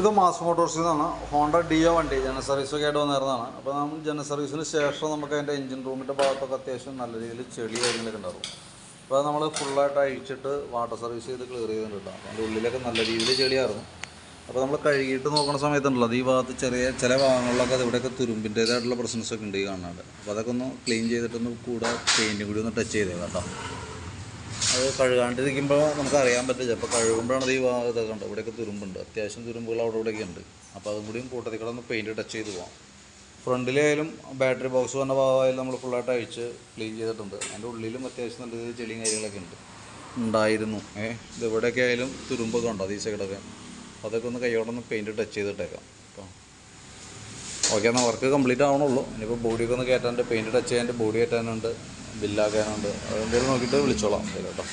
ഇത് മാസ് മോട്ടോഴ്സിൽ നിന്നാണ് Honda deo വണ്ടി ജന സർവീസൊക്കെ ആയിട്ട് വന്നിരുന്നതാണ്. അപ്പോൾ നമ്മൾ ജന സർവീസിന് ശേഷം നമുക്ക് അതിന്റെ എഞ്ചിൻ റൂമിന്റെ ഭാഗത്തൊക്കെ അത്യാവശ്യം നല്ല രീതിയിൽ ചെളി കാര്യങ്ങളൊക്കെ ഉണ്ടാവും അപ്പോൾ നമ്മൾ ഫുള്ളായിട്ട് അഴിച്ചിട്ട് വാട്ടർ സർവീസ് ചെയ്ത് ക്ലിയർ ചെയ്തിട്ടുണ്ട് അതിന്റെ ഉള്ളിലൊക്കെ നല്ല രീതിയിൽ ചെളിയായിരുന്നു. അപ്പോൾ നമ്മൾ കഴുകിയിട്ട് നോക്കുന്ന സമയത്തുണ്ടല്ലോ അത് ഈ ഭാഗത്ത് ചെറിയ ചില ഭാഗങ്ങളിലൊക്കെ അത് ഇവിടെയൊക്കെ തുരുമ്പിന്റേതായിട്ടുള്ള പ്രശ്നസൊക്കെ ഉണ്ട് ഈ കാണാണ്ട് അപ്പോൾ അതൊക്കെ ഒന്ന് ക്ലീൻ ചെയ്തിട്ടൊന്ന് കൂടെ പെയിന്റും കൂടി ഒന്ന് ടച്ച് ചെയ്തേക്കാം കേട്ടോ. അത് കഴുകാണ്ടിരിക്കുമ്പോൾ നമുക്ക് അറിയാൻ പറ്റില്ല. അപ്പോൾ കഴുകുമ്പോഴാണ് ഈ ഇതൊക്കെ ഉണ്ട് ഇവിടെയൊക്കെ തുരുമ്പുണ്ട്. അത്യാവശ്യം തുരുമ്പുകൾ അവിടെ ഇവിടെയൊക്കെ ഉണ്ട്. അപ്പോൾ അതും കൂടിയും കൂട്ടത്തിൽ കൂടെ ഒന്ന് പെയിന്റ് ടച്ച് ചെയ്ത് പോകാം ഫ്രണ്ടിലായാലും ബാറ്ററി ബോക്സ് വന്ന ഭാഗമായാലും നമ്മൾ ഫുള്ളായിട്ട് അഴിച്ച് ക്ലീൻ ചെയ്തിട്ടുണ്ട്. അതിന്റെ ഉള്ളിലും അത്യാവശ്യം നല്ല രീതിയിൽ ചെളിയും കാര്യങ്ങളൊക്കെ ഉണ്ട്. ഉണ്ടായിരുന്നു. ഏ ഇത് ഇവിടെയൊക്കെ ആയാലും തുരുമ്പൊക്കെ ഉണ്ട്? അത് സൈഡൊക്കെ അതൊക്കെ ഒന്ന് കൈയോടൊന്ന് പെയിന്റ് ടച്ച് ചെയ്തിട്ടേക്കാം. കേട്ടോ ഓക്കെ എന്നാൽ വർക്ക് കംപ്ലീറ്റ് ആവണുള്ളൂ. ഇനിയിപ്പോൾ ബോഡിയൊക്കെ ഒന്ന് കയറ്റാനുണ്ട്. പെയിന്റ് ടച്ച് ചെയ്യാനുണ്ട് ബോഡി കയറ്റാനുണ്ട് ബില്ലാക്കാനുണ്ട് അതെന്തെങ്കിലും നോക്കിയിട്ട് വിളിച്ചോളാം. കേട്ടോ.